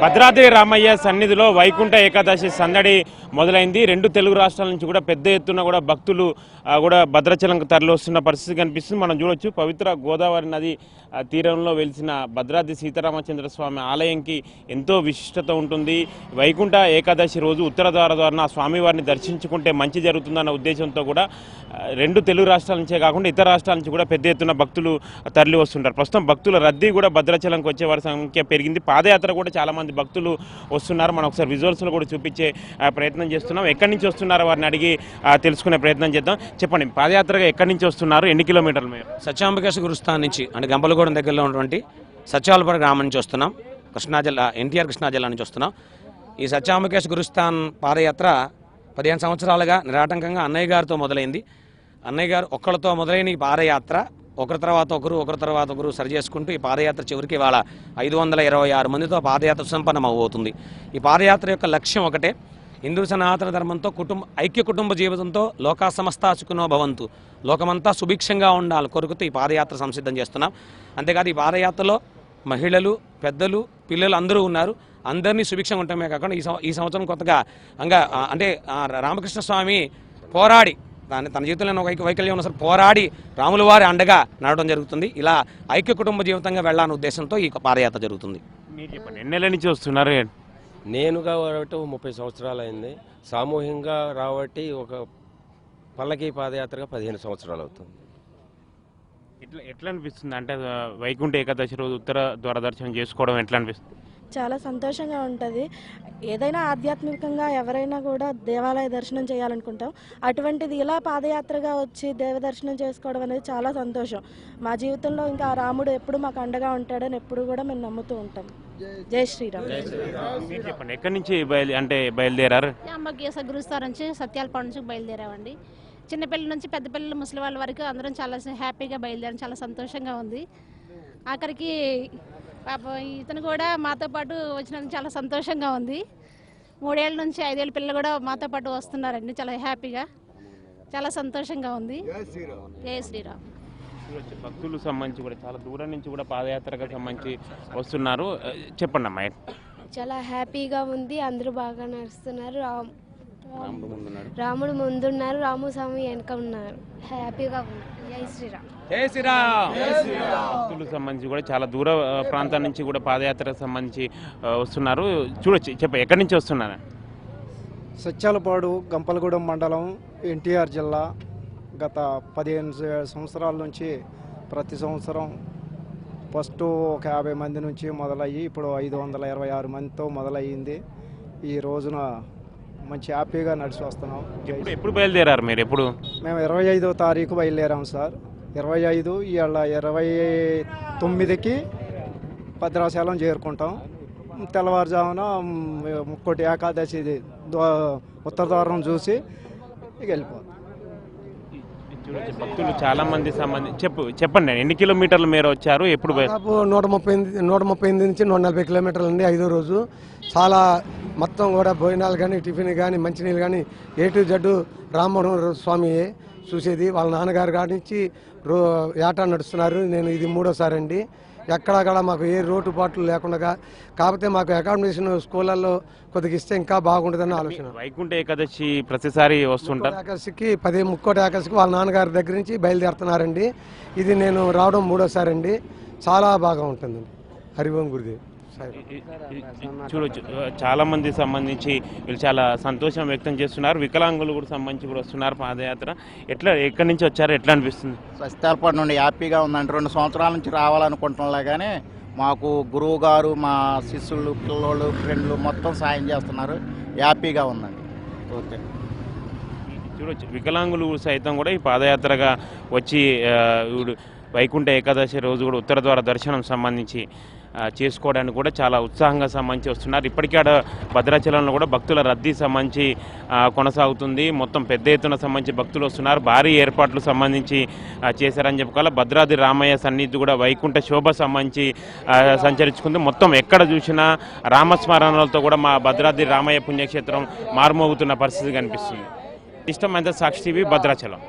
భద్రాద్రి రామయ్య సన్నిధిలో వైకుంఠ ఏకాదశి సందడి మొదలైంది. రెండు తెలుగు రాష్ట్రాల నుంచి కూడా పెద్ద ఎత్తున కూడా భక్తులు కూడా భద్రాచలంకు తరలి వస్తున్న పరిస్థితి కనిపిస్తుంది. మనం చూడొచ్చు పవిత్ర గోదావరి నది తీరంలో వెలిసిన భద్రాద్రి సీతారామచంద్ర స్వామి ఆలయంకి ఎంతో విశిష్టత ఉంటుంది. వైకుంఠ ఏకాదశి రోజు ఉత్తర ద్వార ద్వారా స్వామివారిని దర్శించుకుంటే మంచి జరుగుతుందన్న ఉద్దేశంతో కూడా రెండు తెలుగు రాష్ట్రాల నుంచే కాకుండా ఇతర రాష్ట్రాల నుంచి కూడా పెద్ద ఎత్తున భక్తులు తరలి వస్తుంటారు ప్రస్తుతం భక్తుల రద్దీ కూడా భద్రాచలంకి వచ్చే వారి సంఖ్య పెరిగింది. పాదయాత్ర కూడా చాలామంది భక్తులు వస్తున్నారు. మనం ఒకసారి విజువల్స్లో కూడా చూపించే ప్రయత్నం చేస్తున్నాం. ఎక్కడి నుంచి వస్తున్నారో వారిని అడిగి తెలుసుకునే ప్రయత్నం చేద్దాం. చెప్పండి పాదయాత్రగా ఎక్కడి నుంచి వస్తున్నారు? ఎన్ని కిలోమీటర్లు మీరు? సత్యాంబకేశ్వర గురుస్థాన్ నుంచి అంటే గంపలగూడెం దగ్గరలో ఉన్నటువంటి సత్యాలపురం గ్రామం నుంచి వస్తున్నాం. కృష్ణా జిల్లా ఎన్టీఆర్ కృష్ణా జిల్లా నుంచి వస్తున్నాం. ఈ సత్యాంబకేశ్వర గురుస్థాన్ పాదయాత్ర పదిహేను సంవత్సరాలుగా నిరాటంకంగా అన్నయ్య గారితో మొదలైంది. అన్నయ్య గారు ఒక్కళ్ళతో మొదలైన ఈ పాదయాత్ర ఒకరి తర్వాత ఒకరు ఒకరి తర్వాత ఒకరు సరి చేసుకుంటూ ఈ పాదయాత్ర చివరికి ఇవాళ ఐదు వందల ఇరవై ఆరు మందితో పాదయాత్ర సంపన్నం అవుతుంది ఈ పాదయాత్ర యొక్క లక్ష్యం ఒకటే హిందూ సనాతన ధర్మంతో కుటుంబ ఐక్య కుటుంబ జీవితంతో లోకా సమస్త సుఖనో భవంతు. లోకమంతా సుభిక్షంగా ఉండాలి కొరకుతూ ఈ పాదయాత్ర సంసిద్ధం చేస్తున్నాం. అంతేకాదు ఈ పాదయాత్రలో మహిళలు పెద్దలు పిల్లలు అందరూ ఉన్నారు. అందరినీ సుభిక్షంగా ఉండటమే కాకుండా ఈ ఈ సంవత్సరం కొత్తగా అంగా అంటే రామకృష్ణ స్వామి పోరాడి దాని తన జీవితంలో ఒక వైకల్యం ఉన్న సరే పోరాడి రాముల వారి అండగా నడవడం జరుగుతుంది. ఇలా ఐక్య కుటుంబ జీవితంగా వెళ్ళాలనే ఉద్దేశంతో ఈ పాదయాత్ర జరుగుతుంది. మీరు చెప్పండి ఎన్ని నెలల నుంచి వస్తున్నారు? నేనుగా రావటం ముప్పై సంవత్సరాలు అయింది. సామూహికంగా రావట్టి ఒక పల్లకి పాదయాత్రగా పదిహేను సంవత్సరాలు అవుతుంది. ఎట్లా ఎట్లా అనిపిస్తుంది? అంటే వైకుంఠ ఏకాదశి రోజు ఉత్తర ద్వార దర్శనం చేసుకోవడం ఎట్లా అనిపిస్తుంది? చాలా సంతోషంగా ఉంటుంది. ఏదైనా ఆధ్యాత్మికంగా ఎవరైనా కూడా దేవాలయ దర్శనం చేయాలనుకుంటాం. అటువంటిది ఇలా పాదయాత్రగా వచ్చి దేవ దర్శనం చేసుకోవడం అనేది చాలా సంతోషం. మా జీవితంలో ఇంకా రాముడు ఎప్పుడు మాకు అండగా ఉంటాడని ఎప్పుడు కూడా మేము నమ్ముతూ ఉంటాం. జై శ్రీరామ్. చెప్పండి ఎక్కడి నుంచి బయలు అంటే బయలుదేరారు? అంబకేశ గురుస్థానం నుంచి సత్యాలపాడు నుంచి బయలుదేరామండి. చిన్నపిల్లల నుంచి పెద్ద పిల్లలు ముసలి వాళ్ళ వరకు అందరం చాలా హ్యాపీగా బయలుదేరాం. చాలా సంతోషంగా ఉంది. ఆఖరికి పాపం ఇతను కూడా మాతో పాటు వచ్చినందుకు చాలా సంతోషంగా ఉంది. మూడేళ్ళ నుంచి ఐదేళ్ళ పిల్లలు కూడా మాతో పాటు వస్తున్నారండి చాలా హ్యాపీగా చాలా సంతోషంగా ఉంది. జై శ్రీరామ్. భక్తులు సంబంధించి కూడా చాలా దూరం నుంచి కూడా పాదయాత్రకు సంబంధించి వస్తున్నారు. చెప్పండి అమ్మా చాలా హ్యాపీగా ఉంది అందరూ బాగా నడుస్తున్నారు. రామ్ రాముడు ముందున్నారు రాము స్వామి వెనక ఉన్నారు. హ్యాపీగా ఉన్నారు. జై శ్రీరామ్. జై శ్రీరామ్. భక్తులు సంబంధించి కూడా చాలా దూర ప్రాంతాల నుంచి కూడా పాదయాత్రకు సంబంధించి వస్తున్నారు. చూడొచ్చు చెప్ప ఎక్కడి నుంచి వస్తున్నారు? సత్యాలపాడు గంపలగూడెం మండలం ఎన్టీఆర్ జిల్లా గత పదిహేను సంవత్సరాల నుంచి ప్రతి సంవత్సరం ఫస్ట్ ఒక యాభై మంది నుంచి మొదలయ్యి ఇప్పుడు ఐదు వందల ఇరవై ఆరు మందితో మొదలయ్యింది. ఈ రోజున మంచి హ్యాపీగా నడిచి వస్తున్నాం. ఎప్పుడు ఎప్పుడు బయలుదేరారు మీరు? ఎప్పుడు? మేము ఇరవై ఐదో తారీఖు బయలుదేరాం సార్. ఇరవై ఐదు ఇవాళ ఇరవై తొమ్మిదికి భద్రాచలం చేరుకుంటాం. తెల్లవారుజామున ముక్కోటి ఏకాదశి ఉత్తర ద్వారం చూసి ఇక వెళ్ళిపోతాం. భక్తులు చాలా మంది సంబంధించి చెప్పు చెప్పండి ఎన్ని కిలోమీటర్లు మీరు వచ్చారు? ఎప్పుడు నూట ముప్పై నూట ముప్పై ఎనిమిది నుంచి నూట నలభై కిలోమీటర్లు అండి ఐదో రోజు. చాలా మొత్తం కూడా భోజనాలు కానీ టిఫిన్ కానీ మంచినీళ్ళు కానీ ఏ టు జడ్డు రామ్మోహన్ స్వామి చూసేది. వాళ్ళ నాన్నగారు కాడి నుంచి రో ఏటా నడుస్తున్నారు. నేను ఇది మూడోసారి అండి ఎక్కడా కూడా మాకు ఏ రోడ్డు పాటలు లేకుండా కాకపోతే మాకు అకామిడేషన్ స్కూళ్ళల్లో కొద్దిగా ఇస్తే ఇంకా బాగుంటుందని ఆలోచన. వైకుంఠ ఏకాదశి ప్రతిసారి వస్తుంటారు. ఏకాదశికి పది ముక్కోటి ఏకాదశికి వాళ్ళ నాన్నగారి దగ్గర నుంచి బయలుదేరుతున్నారండి. ఇది నేను రావడం మూడోసారి అండి చాలా బాగా ఉంటుందండి. హరిఓం గురుదేవ్. చూడొచ్చు చాలా మంది సంబంధించి వీళ్ళు చాలా సంతోషం వ్యక్తం చేస్తున్నారు. వికలాంగులు కూడా సంబంధించి కూడా వస్తున్నారు పాదయాత్ర. ఎట్లా ఎక్కడి నుంచి వచ్చారు? ఎట్లా అనిపిస్తుంది? స్వస్థలపాటు నుండి హ్యాపీగా ఉందండి. రెండు సంవత్సరాల నుంచి రావాలనుకుంటున్నా కానీ మాకు గురువు గారు మా శిష్యులు పిల్లోళ్ళు ఫ్రెండ్లు మొత్తం సాయం చేస్తున్నారు. హ్యాపీగా ఉందండి. ఓకే. చూడొచ్చు వికలాంగులు సైతం కూడా ఈ పాదయాత్రగా వచ్చి వైకుంఠ ఏకాదశి రోజు కూడా ఉత్తర ద్వార దర్శనం సంబంధించి చేసుకోవడానికి కూడా చాలా ఉత్సాహంగా సంబంధించి వస్తున్నారు. ఇప్పటికే ఆడ భద్రాచలంలో కూడా భక్తుల రద్దీ సంబంధించి కొనసాగుతుంది. మొత్తం పెద్ద ఎత్తున సంబంధించి భక్తులు వస్తున్నారు. భారీ ఏర్పాట్లు సంబంధించి చేశారని చెప్పుకోవాలి. భద్రాద్రి రామయ్య సన్నిధి కూడా వైకుంఠ శోభ సంబంధించి సంచరించుకుంది. మొత్తం ఎక్కడ చూసినా రామస్మరణలతో కూడా మా భద్రాద్రి రామయ్య పుణ్యక్షేత్రం మారుమోగుతున్న పరిస్థితి కనిపిస్తుంది. ఇష్టమైనంత సాక్షి టీవీ భద్రాచలం.